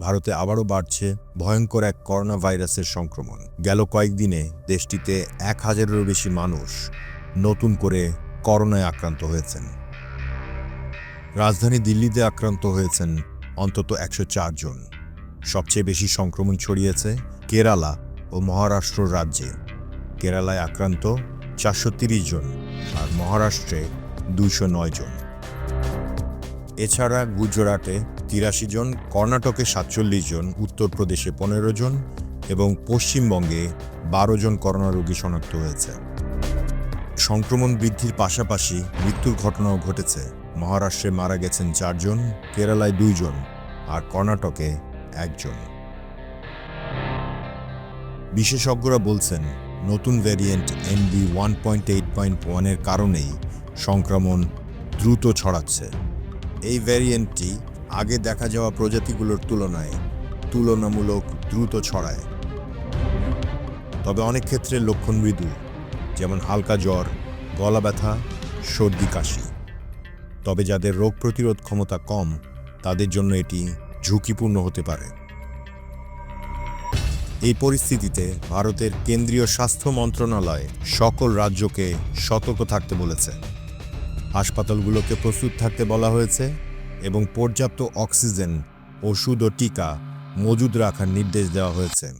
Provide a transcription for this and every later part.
ভারতে আবারও বাড়ছে ভয়ঙ্কর এক করোনা ভাইরাসের সংক্রমণ। গেল কয়েকদিনে দেশটিতে এক হাজারেরও বেশি মানুষ নতুন করে করোনায় আক্রান্ত হয়েছেন। রাজধানী দিল্লিতে আক্রান্ত হয়েছেন অন্তত একশো চার জন। সবচেয়ে বেশি সংক্রমণ ছড়িয়েছে কেরালা ও মহারাষ্ট্র রাজ্যে। কেরালায় আক্রান্ত চারশো জন আর মহারাষ্ট্রে নয় জন। এছাড়া গুজরাটে তিরাশি জন, কর্ণাটকে সাতচল্লিশ জন, উত্তরপ্রদেশে পনেরো জন এবং পশ্চিমবঙ্গে বারো জন করোনা রোগী শনাক্ত হয়েছে। সংক্রমণ বৃদ্ধির পাশাপাশি মৃত্যুর ঘটনাও ঘটেছে। মহারাষ্ট্রে মারা গেছেন চারজন কেরালায় দুইজন আর কর্ণাটকে একজন। বিশেষজ্ঞরা বলছেন, নতুন variant NB one point eight point ওয়ানের কারণেই সংক্রমণ দ্রুত ছড়াচ্ছে। এই ভ্যারিয়েন্টটি আগে দেখা যাওয়া প্রজাতিগুলোর তুলনায় তুলনামূলক দ্রুত ছড়ায়। তবে অনেক ক্ষেত্রে লক্ষণ মৃদু যেমন হালকা জ্বর, গলা ব্যথা, সর্দি কাশি। তবে যাদের রোগ প্রতিরোধ ক্ষমতা কম, তাদের জন্য এটি ঝুঁকিপূর্ণ হতে পারে। এই পরিস্থিতিতে ভারতের কেন্দ্রীয় স্বাস্থ্য মন্ত্রণালয় সকল রাজ্যকে সতর্ক থাকতে বলেছে। হাসপাতালগুলোকে প্রস্তুত থাকতে বলা হয়েছে। এবং পর্যাপ্ত অক্সিজেন, ওষুধ ও টিকা মজুদ রাখার নির্দেশ দেওয়া হয়েছে।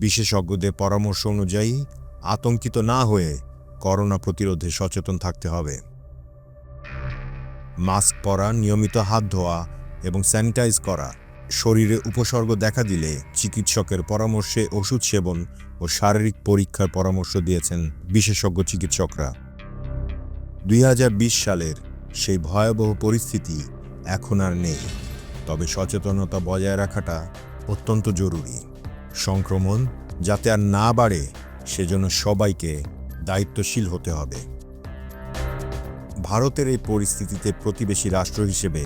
বিশেষজ্ঞদের পরামর্শ অনুযায়ী, আতঙ্কিত না হয়ে করোনা প্রতিরোধে সচেতন থাকতে হবে। মাস্ক পরা, নিয়মিত হাত ধোয়া এবং স্যানিটাইজ করা, শরীরে উপসর্গ দেখা দিলে চিকিৎসকের পরামর্শে ওষুধ সেবন ও শারীরিক পরীক্ষার পরামর্শ দিয়েছেন বিশেষজ্ঞ চিকিৎসকরা। দুই হাজার বিশ সালের সেই ভয়াবহ পরিস্থিতি এখন আর নেই। তবে সচেতনতা বজায় রাখাটা অত্যন্ত জরুরি। সংক্রমণ যাতে আর না বাড়ে, সেজন্য সবাইকে দায়িত্বশীল হতে হবে। ভারতের এই পরিস্থিতিতে প্রতিবেশী রাষ্ট্র হিসেবে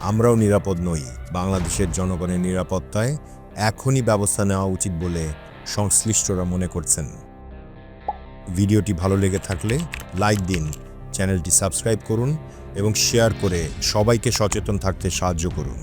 আমরাও নিরাপদ নই। বাংলাদেশের জনগণের নিরাপত্তায় এখনই ব্যবস্থা নেওয়া উচিত বলে সংশ্লিষ্টরা মনে করছেন। ভিডিওটি ভালো লেগে থাকলে লাইক দিন চ্যানেলটি সাবস্ক্রাইব করুন এবং শেয়ার করে সবাইকে সচেতন থাকতে সাহায্য করুন।